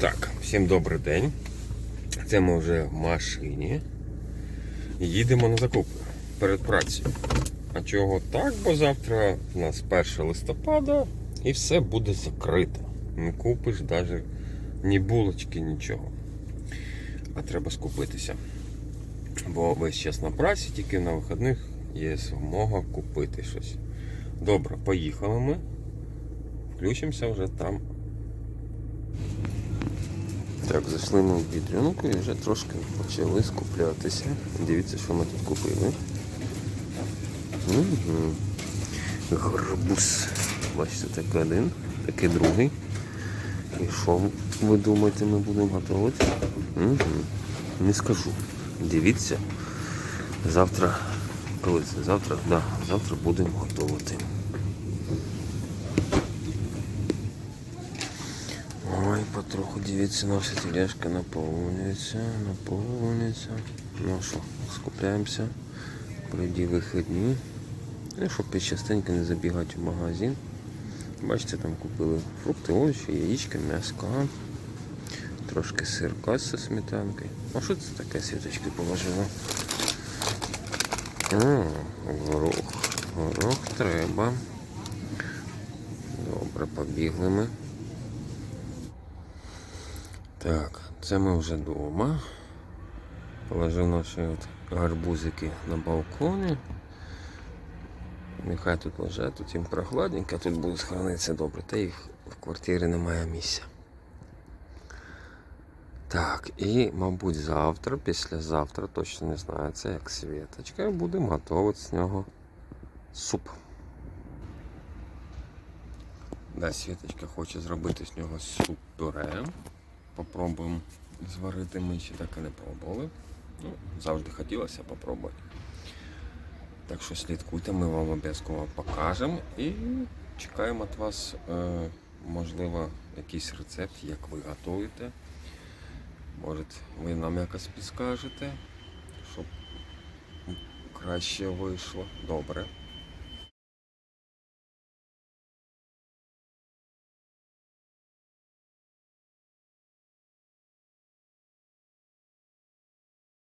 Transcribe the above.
Так, всім добрий день. Це ми вже в машині. Їдемо на закупи перед працею. А чого так? Бо завтра у нас 1 листопада і все буде закрито. Не купиш навіть ні булочки, нічого. А треба скупитися. Бо весь час на праці, тільки на вихідних є змога купити щось. Добре, поїхали ми. Включимося вже там так, зайшли ми в відрянку і вже трошки почали скуплятися. Дивіться, що ми тут купили. Угу. Гарбуз. Бачите, такий один, такий другий. І що ви думаєте, ми будемо готувати? Угу. Не скажу. Дивіться. Завтра, коли це? Завтра? Да, завтра будемо готувати. Потроху дивіться, наша тележка наповнюється, наповнюється. Ну що, скупляємося. Пройді вихідні. Ну, щоб частенько не забігати в магазин. Бачите, там купили фрукти, овочі, яєчка, м'яска, трошки сирка зі сметанкою. А що це таке світочки положила? Горох. Горох треба. Добре, побігли ми. Так, це ми вже вдома. Положив наші от гарбузики на балконі. Нехай тут лежать, тут їм прохладненько, тут будуть хранитися добре, та їх в квартирі немає місця. Так, і, мабуть, завтра, післязавтра, точно не знаю, це як світочка, будемо готувати з нього суп. Да, Світочка хоче зробити з нього суп-пюре. Попробуємо зварити. Ми ще так і не пробували. Ну, завжди хотілося попробувати. Так що слідкуйте, ми вам обов'язково покажемо і чекаємо від вас, е, можливо, якийсь рецепт, як ви готуєте. Може, ви нам якось підскажете, щоб краще вийшло. Добре.